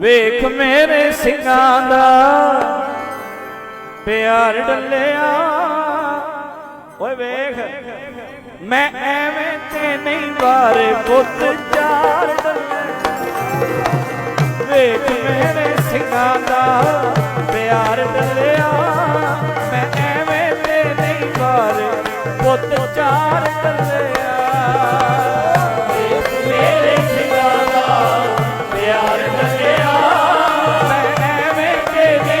ਵੇਖ ਮੇਰੇ ਸਿੰਘਾਂ ਦਾ ਪਿਆਰ ਡੱਲਿਆ। ਓਏ ਵੇਖ, ਮੈਂ ਐਵੇਂ ਤੇ ਨਹੀਂ ਵਾਰੇ ਪੁੱਤ ਚਾਰ ਡੱਲੇ। ਵੇਖ ਮੇਰੇ ਸਿੰਘਾਂ ਦਾ ਪਿਆਰ ਡੱਲਿਆ। ਮੈਂ ਐਵੇਂ ਤੇ ਨਹੀਂ ਵਾਰੇ ਪੁੱਤ ਚਾਰ ਡੱਲਿਆ